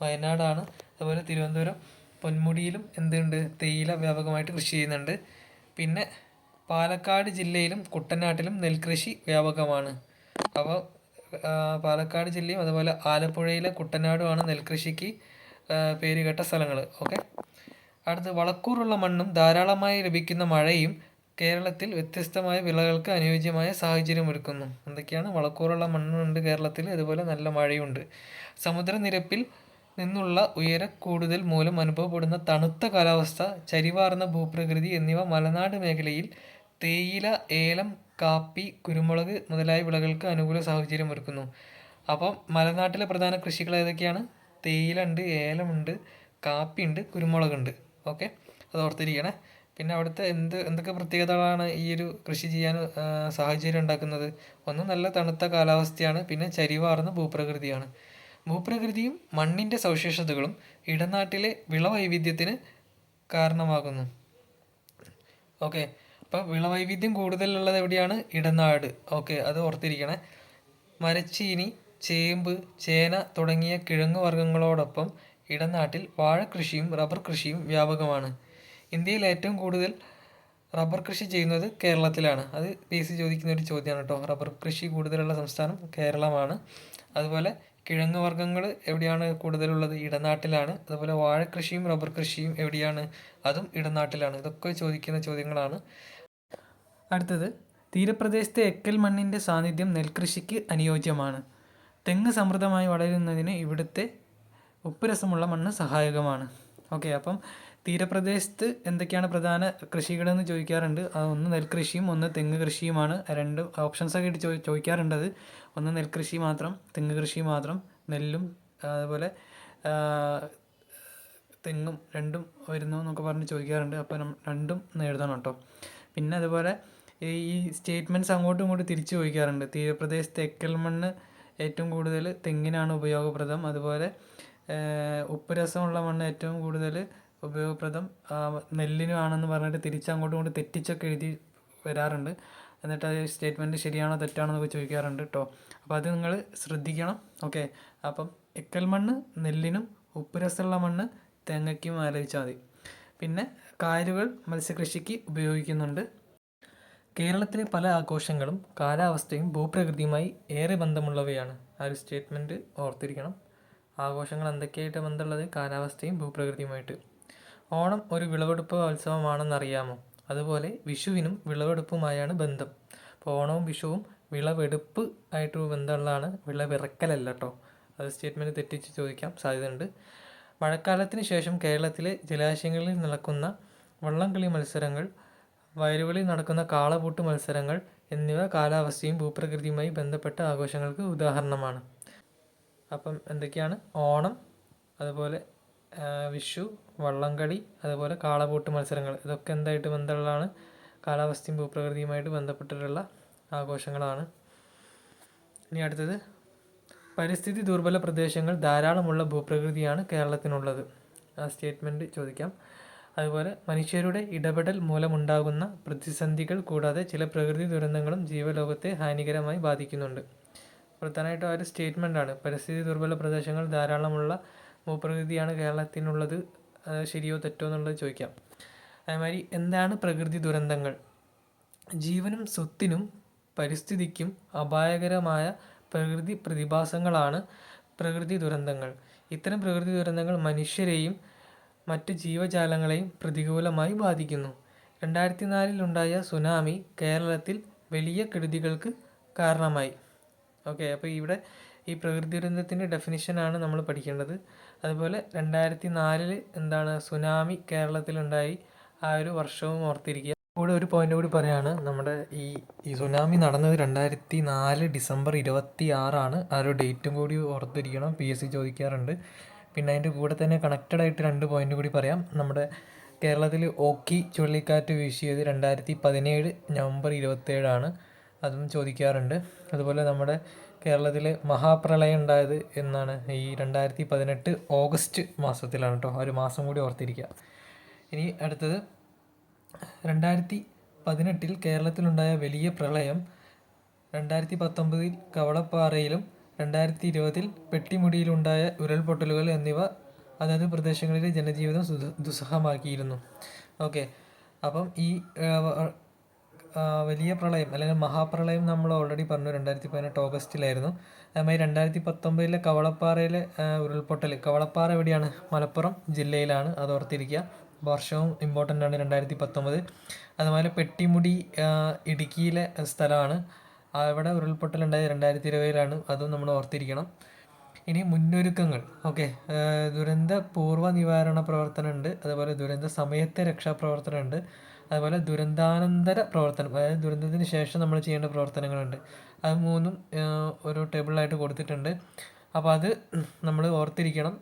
വയനാടാണ്. അതുപോലെ തിരുവനന്തപുരം പൊന്മുടിയിലും എന്തുണ്ട്? തേയില വ്യാപകമായിട്ട് കൃഷി ചെയ്യുന്നുണ്ട്. പിന്നെ പാലക്കാട് ജില്ലയിലും കുട്ടനാട്ടിലും നെൽകൃഷി വ്യാപകമാണ്. അപ്പോൾ പാലക്കാട് ജില്ലയും അതുപോലെ ആലപ്പുഴയിലെ കുട്ടനാടുമാണ് നെൽകൃഷിക്ക് പേരുകേട്ട സ്ഥലങ്ങൾ ഓക്കെ? അടുത്ത് വളക്കൂറുള്ള മണ്ണും ധാരാളമായി ലഭിക്കുന്ന മഴയും കേരളത്തിൽ വ്യത്യസ്തമായ വിളകൾക്ക് അനുയോജ്യമായ സാഹചര്യം ഒരുക്കുന്നു. എന്തൊക്കെയാണ്? വളക്കൂറുള്ള മണ്ണുണ്ട് കേരളത്തിൽ അതുപോലെ നല്ല മഴയുണ്ട്. സമുദ്രനിരപ്പിൽ നിന്നുള്ള ഉയര കൂടുതൽ മൂലം അനുഭവപ്പെടുന്ന തണുത്ത കാലാവസ്ഥ ചരിവാർന്ന ഭൂപ്രകൃതി എന്നിവ മലനാട് മേഖലയിൽ തേയില ഏലം കാപ്പി കുരുമുളക് മുതലായ വിളകൾക്ക് അനുകൂല സാഹചര്യം ഒരുക്കുന്നു. അപ്പം മലനാട്ടിലെ പ്രധാന കൃഷികൾ ഏതൊക്കെയാണ്? തേയില ഉണ്ട് ഏലമുണ്ട് കാപ്പിയുണ്ട് കുരുമുളകുണ്ട്. ഓക്കെ? അത് ഓർത്തിരിക്കണേ. പിന്നെ അവിടുത്തെ എന്ത് എന്തൊക്കെ പ്രത്യേകതകളാണ് ഈ ഒരു കൃഷി ചെയ്യാൻ സാഹചര്യം ഉണ്ടാക്കുന്നത്? ഒന്ന് നല്ല തണുത്ത കാലാവസ്ഥയാണ് പിന്നെ ചരിവാർന്ന ഭൂപ്രകൃതിയാണ്. ഭൂപ്രകൃതിയും മണ്ണിന്റെ സവിശേഷതകളും ഇടനാട്ടിലെ വിളവൈവിധ്യത്തിന് കാരണമാകുന്നു. ഓക്കെ? അപ്പോൾ വിളവൈവിധ്യം കൂടുതലുള്ളത് എവിടെയാണ്? ഇടനാട്. ഓക്കെ അത് ഓർത്തിരിക്കണേ. മരച്ചീനി ചേമ്പ് ചേന തുടങ്ങിയ കിഴങ്ങ് വർഗങ്ങളോടൊപ്പം ഇടനാട്ടിൽ വാഴക്കൃഷിയും റബ്ബർ കൃഷിയും വ്യാപകമാണ്. ഇന്ത്യയിൽ ഏറ്റവും കൂടുതൽ റബ്ബർ കൃഷി ചെയ്യുന്നത് കേരളത്തിലാണ്. അത് പി സി ചോദിക്കുന്ന ഒരു ചോദ്യമാണ് കേട്ടോ. റബ്ബർ കൃഷി കൂടുതലുള്ള സംസ്ഥാനം കേരളമാണ്. അതുപോലെ കിഴങ്ങ് വർഗങ്ങൾ എവിടെയാണ് കൂടുതലുള്ളത്? ഇടനാട്ടിലാണ്. അതുപോലെ വാഴ കൃഷിയും റബ്ബർ കൃഷിയും എവിടെയാണ്? അതും ഇടനാട്ടിലാണ്. ഇതൊക്കെ ചോദിക്കുന്ന ചോദ്യങ്ങളാണ്. അടുത്തത് തീരപ്രദേശത്തെ എക്കൽ മണ്ണിന്റെ സാന്നിധ്യം നെൽകൃഷിക്ക് അനുയോജ്യമാണ്. തെങ്ങ് സമൃദ്ധമായി വളരുന്നതിന് ഇവിടുത്തെ ഉപ്പുരസമുള്ള മണ്ണ് സഹായകമാണ്. ഓക്കെ അപ്പം തീരപ്രദേശത്ത് എന്തൊക്കെയാണ് പ്രധാന കൃഷികളെന്ന് ചോദിക്കാറുണ്ട്. ഒന്ന് നെൽകൃഷിയും ഒന്ന് തെങ്ങ് കൃഷിയുമാണ്. രണ്ട് ഓപ്ഷൻസൊക്കെ ആയിട്ട് ചോ ചോദിക്കാറുണ്ടത്. ഒന്ന് നെൽകൃഷി മാത്രം തെങ്ങ് കൃഷി മാത്രം നെല്ലും അതുപോലെ തെങ്ങും രണ്ടും വരുന്നു എന്നൊക്കെ പറഞ്ഞ് ചോദിക്കാറുണ്ട്. അപ്പോൾ രണ്ടും എഴുതണം കേട്ടോ. പിന്നെ അതുപോലെ ഈ സ്റ്റേറ്റ്മെന്റ്സ് അങ്ങോട്ടും ഇങ്ങോട്ടും തിരിച്ചു ചോദിക്കാറുണ്ട്. തീരപ്രദേശത്തെ തെക്കൽ മണ്ണ് ഏറ്റവും കൂടുതൽ തെങ്ങിനാണ് ഉപയോഗപ്രദം. അതുപോലെ ഉപ്പ് രസമുള്ള മണ്ണ് ഏറ്റവും കൂടുതൽ ഉപയോഗപ്രദം. നെല്ലിനുമാണെന്ന് പറഞ്ഞിട്ട് തിരിച്ച് അങ്ങോട്ടും ഇങ്ങോട്ടും തെറ്റിച്ചൊക്കെ എഴുതി വരാറുണ്ട്. എന്നിട്ട് അത് സ്റ്റേറ്റ്മെന്റ് ശരിയാണോ തെറ്റാണോ എന്നൊക്കെ ചോദിക്കാറുണ്ട് കേട്ടോ അപ്പോൾ അത് നിങ്ങൾ ശ്രദ്ധിക്കണം. ഓക്കെ. അപ്പം എക്കൽ മണ്ണ് നെല്ലിനും ഉപ്പ് രസമുള്ള മണ്ണ് തേങ്ങയ്ക്കും ആലോചിച്ചാൽ മതി. പിന്നെ കായലുകൾ മത്സ്യകൃഷിക്ക് ഉപയോഗിക്കുന്നുണ്ട്. കേരളത്തിലെ പല ആഘോഷങ്ങളും കാലാവസ്ഥയും ഭൂപ്രകൃതിയുമായി ഏറെ ബന്ധമുള്ളവയാണ്. ആ ഒരു സ്റ്റേറ്റ്മെന്റ് ഓർത്തിരിക്കണം. ആഘോഷങ്ങൾ എന്തൊക്കെയായിട്ട് ബന്ധമുള്ളത്? കാലാവസ്ഥയും ഭൂപ്രകൃതിയുമായിട്ട്. ഓണം ഒരു വിളവെടുപ്പ് ഉത്സവമാണെന്നറിയാമോ? അതുപോലെ വിഷുവിനും വിളവെടുപ്പുമായാണ് ബന്ധം. അപ്പോൾ ഓണവും വിഷുവും വിളവെടുപ്പ് ആയിട്ട് ബന്ധമുള്ളതാണ്. വിളവിറക്കലല്ല കേട്ടോ അത് സ്റ്റേറ്റ്മെന്റ് തെറ്റിച്ച് ചോദിക്കാം. സാധ്യതയുണ്ട്. മഴക്കാലത്തിന് ശേഷം കേരളത്തിലെ ജലാശയങ്ങളിൽ നടക്കുന്ന വള്ളംകളി മത്സരങ്ങൾ വയലുകളിൽ നടക്കുന്ന കാളപൂട്ട് മത്സരങ്ങൾ എന്നിവ കാലാവസ്ഥയും ഭൂപ്രകൃതിയുമായി ബന്ധപ്പെട്ട ആഘോഷങ്ങൾക്ക് ഉദാഹരണമാണ്. അപ്പം എന്തൊക്കെയാണ്? ഓണം അതുപോലെ വിഷു വള്ളംകളി അതുപോലെ കാളപൂട്ട് മത്സരങ്ങൾ. ഇതൊക്കെ എന്തായിട്ട് ബന്ധമുള്ളതാണ്? കാലാവസ്ഥയും ഭൂപ്രകൃതിയുമായിട്ട് ബന്ധപ്പെട്ടിട്ടുള്ള ആഘോഷങ്ങളാണ്. ഇനി അടുത്തത്. പരിസ്ഥിതി ദുർബല പ്രദേശങ്ങൾ ധാരാളമുള്ള ഭൂപ്രകൃതിയാണ് കേരളത്തിനുള്ളത്. ആ സ്റ്റേറ്റ്മെന്റ് ചോദിക്കാം. അതുപോലെ മനുഷ്യരുടെ ഇടപെടൽ മൂലമുണ്ടാകുന്ന പ്രതിസന്ധികൾ കൂടാതെ ചില പ്രകൃതി ദുരന്തങ്ങളും ജീവലോകത്തെ ഹാനികരമായി ബാധിക്കുന്നുണ്ട്. പ്രധാനമായിട്ടും ആ ഒരു സ്റ്റേറ്റ്മെന്റാണ് പരിസ്ഥിതി ദുർബല പ്രദേശങ്ങൾ ധാരാളമുള്ള ഭൂപ്രകൃതിയാണ് കേരളത്തിനുള്ളത്. ശരിയോ തെറ്റോ എന്നുള്ളത് ചോദിക്കാം. അതേമാതിരി എന്താണ് പ്രകൃതി ദുരന്തങ്ങൾ? ജീവനും സ്വത്തിനും പരിസ്ഥിതിക്കും അപായകരമായ പ്രകൃതി പ്രതിഭാസങ്ങളാണ് പ്രകൃതി ദുരന്തങ്ങൾ. ഇത്തരം പ്രകൃതി ദുരന്തങ്ങൾ മനുഷ്യരെയും മറ്റ് ജീവജാലങ്ങളെയും പ്രതികൂലമായി ബാധിക്കുന്നു. രണ്ടായിരത്തി നാലിലുണ്ടായ സുനാമി കേരളത്തിൽ വലിയ കെടുതികൾക്ക് കാരണമായി. ഓക്കെ അപ്പോൾ ഇവിടെ ഈ പ്രകൃതി ദുരന്തത്തിന്റെ ഡെഫിനിഷനാണ് നമ്മൾ പഠിക്കേണ്ടത്. അതുപോലെ രണ്ടായിരത്തി നാലിൽ എന്താണ് സുനാമി കേരളത്തിലുണ്ടായി ആ ഒരു വർഷവും ഓർത്തിരിക്കുക. കൂടെ ഒരു പോയിന്റ് കൂടി പറയാണ് നമ്മുടെ ഈ ഈ സുനാമി നടന്നത് രണ്ടായിരത്തി നാല് ഡിസംബർ ഇരുപത്തി ആറാണ് ആ ഒരു ഡേറ്റും കൂടി ഓർത്തിരിക്കണം പി എസ് സി ചോദിക്കാറുണ്ട്. പിന്നെ അതിന്റെ കൂടെ തന്നെ കണക്റ്റഡ് ആയിട്ട് രണ്ട് പോയിന്റ് കൂടി പറയാം. നമ്മുടെ കേരളത്തിൽ ഓക്കി ചുഴലിക്കാറ്റ് വീശിയത് രണ്ടായിരത്തി പതിനേഴ് നവംബർ ഇരുപത്തേഴാണ് അതും ചോദിക്കാറുണ്ട്. അതുപോലെ നമ്മുടെ കേരളത്തിൽ മഹാപ്രളയം ഉണ്ടായത് എന്നാണ്. ഈ രണ്ടായിരത്തി പതിനെട്ട് ഓഗസ്റ്റ് മാസത്തിലാണ് കേട്ടോ. ഒരു മാസം കൂടി ഓർത്തിരിക്കുക. ഇനി അടുത്തത്. രണ്ടായിരത്തി പതിനെട്ടിൽ കേരളത്തിലുണ്ടായ വലിയ പ്രളയം രണ്ടായിരത്തി പത്തൊമ്പതിൽ കവളപ്പാറയിലും രണ്ടായിരത്തി ഇരുപതിൽ പെട്ടിമുടിയിലുണ്ടായ ഉരുൾപൊട്ടലുകൾ എന്നിവ അതത് പ്രദേശങ്ങളിലെ ജനജീവിതം ദുസ്സഹമാക്കിയിരുന്നു. ഓക്കെ. അപ്പം ഈ വലിയ പ്രളയം അല്ലെങ്കിൽ മഹാപ്രളയം നമ്മൾ ഓൾറെഡി പറഞ്ഞു രണ്ടായിരത്തി പതിനെട്ട് ഓഗസ്റ്റിലായിരുന്നു. അതുമായി രണ്ടായിരത്തി പത്തൊമ്പതിലെ കവളപ്പാറയിലെ ഉരുൾപൊട്ടൽ. കവളപ്പാറ എവിടെയാണ്? മലപ്പുറം ജില്ലയിലാണ്. അത് ഓർത്തിരിക്കുക. വർഷവും ഇമ്പോർട്ടന്റ് ആണ് രണ്ടായിരത്തി പത്തൊമ്പത് അതുപോലെ പെട്ടിമുടി ഇടുക്കിയിലെ സ്ഥലമാണ്. അവിടെ ഉരുൾപൊട്ടലുണ്ടായത് രണ്ടായിരത്തി ഇരുപതിലാണ് അതും നമ്മൾ ഓർത്തിരിക്കണം. ഇനി മുന്നൊരുക്കങ്ങൾ. ഓക്കെ. ദുരന്ത പൂർവ നിവാരണ പ്രവർത്തനമുണ്ട്. അതുപോലെ ദുരന്ത സമയത്തെ രക്ഷാപ്രവർത്തനമുണ്ട് അതുപോലെ ദുരന്താനന്തര പ്രവർത്തനം. അതായത് ദുരന്തത്തിന് ശേഷം നമ്മൾ ചെയ്യേണ്ട പ്രവർത്തനങ്ങളുണ്ട്. അത് മൂന്നും ഒരു ടേബിളായിട്ട് കൊടുത്തിട്ടുണ്ട്. അപ്പോൾ അത് നമ്മൾ ഓർത്തിരിക്കണം.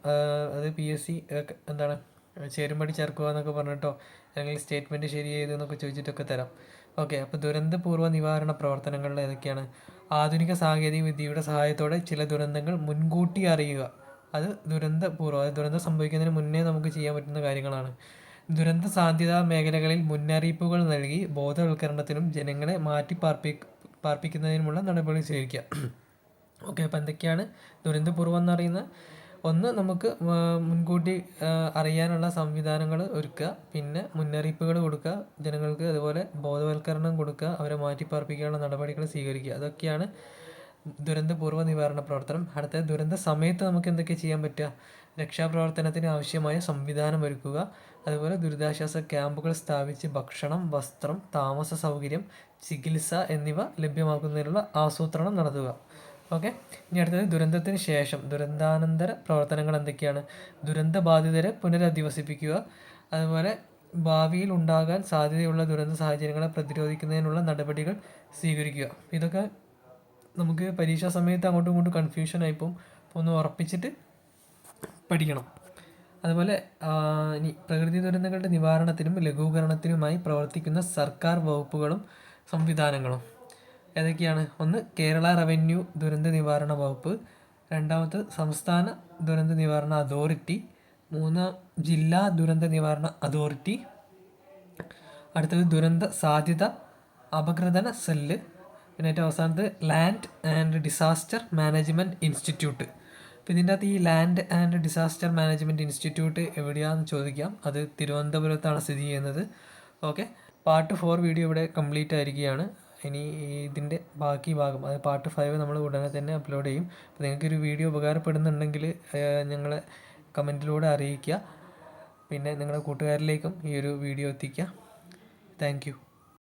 അത് പി എസ് സി എന്താണ് ചേരുമ്പടി ചേർക്കുക എന്നൊക്കെ പറഞ്ഞിട്ടോ? അല്ലെങ്കിൽ സ്റ്റേറ്റ്മെന്റ് ശരി ചെയ്തു എന്നൊക്കെ ചോദിച്ചിട്ടൊക്കെ തരാം. ഓക്കെ അപ്പോൾ ദുരന്തപൂർവ നിവാരണ പ്രവർത്തനങ്ങളിൽ ഏതൊക്കെയാണ്? ആധുനിക സാങ്കേതിക വിദ്യയുടെ സഹായത്തോടെ ചില ദുരന്തങ്ങൾ മുൻകൂട്ടി അറിയുക. അത് ദുരന്തപൂർവം അത് ദുരന്തം സംഭവിക്കുന്നതിന് മുന്നേ നമുക്ക് ചെയ്യാൻ പറ്റുന്ന കാര്യങ്ങളാണ്. ദുരന്ത സാധ്യതാ മേഖലകളിൽ മുന്നറിയിപ്പുകൾ നൽകി ബോധവൽക്കരണത്തിനും ജനങ്ങളെ മാറ്റി പാർപ്പി പാർപ്പിക്കുന്നതിനുമുള്ള നടപടികൾ സ്വീകരിക്കുക. ഓക്കെ അപ്പോൾ എന്തൊക്കെയാണ് ദുരന്തപൂർവം എന്ന് ഒന്ന് നമുക്ക് മുൻകൂട്ടി അറിയാനുള്ള സംവിധാനങ്ങൾ ഒരുക്കുക. പിന്നെ മുന്നറിയിപ്പുകൾ കൊടുക്കുക. ജനങ്ങൾക്ക് അതുപോലെ ബോധവൽക്കരണം കൊടുക്കുക. അവരെ മാറ്റിപ്പാർപ്പിക്കാനുള്ള നടപടികൾ സ്വീകരിക്കുക. അതൊക്കെയാണ് ദുരന്തപൂർവ നിവാരണ പ്രവർത്തനം. അടുത്ത ദുരന്ത സമയത്ത് നമുക്ക് എന്തൊക്കെ ചെയ്യാൻ പറ്റുക? രക്ഷാപ്രവർത്തനത്തിന് ആവശ്യമായ സംവിധാനം ഒരുക്കുക. അതുപോലെ ദുരിതാശ്വാസ ക്യാമ്പുകൾ സ്ഥാപിച്ച് ഭക്ഷണം വസ്ത്രം താമസ സൗകര്യം ചികിത്സ എന്നിവ ലഭ്യമാക്കുന്നതിനുള്ള ആസൂത്രണം നടത്തുക. ഓക്കെ. ഇനി അടുത്തത് ദുരന്തത്തിന് ശേഷം ദുരന്താനന്തര പ്രവർത്തനങ്ങൾ എന്തൊക്കെയാണ്? ദുരന്ത ബാധിതരെ പുനരധിവസിപ്പിക്കുക അതുപോലെ ഭാവിയിൽ ഉണ്ടാകാൻ സാധ്യതയുള്ള ദുരന്ത സാഹചര്യങ്ങളെ പ്രതിരോധിക്കുന്നതിനുള്ള നടപടികൾ സ്വീകരിക്കുക. ഇതൊക്കെ നമുക്ക് പരീക്ഷാ സമയത്ത് അങ്ങോട്ടും ഇങ്ങോട്ടും കൺഫ്യൂഷൻ ആയിപ്പോൾ ഒന്ന് ഉറപ്പിച്ചിട്ട് പഠിക്കണം. അതുപോലെ ഇനി പ്രകൃതി ദുരന്തങ്ങളുടെ നിവാരണത്തിനും ലഘൂകരണത്തിനുമായി പ്രവർത്തിക്കുന്ന സർക്കാർ വകുപ്പുകളും സംവിധാനങ്ങളും. ഏതൊക്കെയാണ്? ഒന്ന് കേരള റവന്യൂ ദുരന്ത നിവാരണ വകുപ്പ് രണ്ടാമത് സംസ്ഥാന ദുരന്ത നിവാരണ അതോറിറ്റി മൂന്നാം ജില്ലാ ദുരന്ത നിവാരണ അതോറിറ്റി അടുത്തത് ദുരന്ത സാധ്യത അപകൃതന സെല്ല് പിന്നെ ഏറ്റവും അവസാനത്ത് land and disaster management institute. അപ്പോൾ ഇതിന്റെ അകത്ത് ഈ land and disaster management institute എവിടെയാണെന്ന് ചോദിക്കാം. അത് തിരുവനന്തപുരത്താണ് സ്ഥിതി ചെയ്യുന്നത്. ഓക്കെ. പാർട്ട് ഫോർ വീഡിയോ ഇവിടെ കംപ്ലീറ്റ് ആയിരിക്കുകയാണ്. ഇനി ഇതിന്റെ ബാക്കി ഭാഗം അതായത് പാർട്ട് ഫൈവ് നമ്മൾ ഉടനെ തന്നെ അപ്ലോഡ് ചെയ്യും. അപ്പോൾ നിങ്ങൾക്കൊരു വീഡിയോ ഉപകാരപ്പെടുന്നുണ്ടെങ്കിൽ ഞങ്ങളെ കമന്റിലൂടെ അറിയിക്കുക. പിന്നെ നിങ്ങളുടെ കൂട്ടുകാരിലേക്കും ഈ ഒരു വീഡിയോ എത്തിക്കുക. താങ്ക്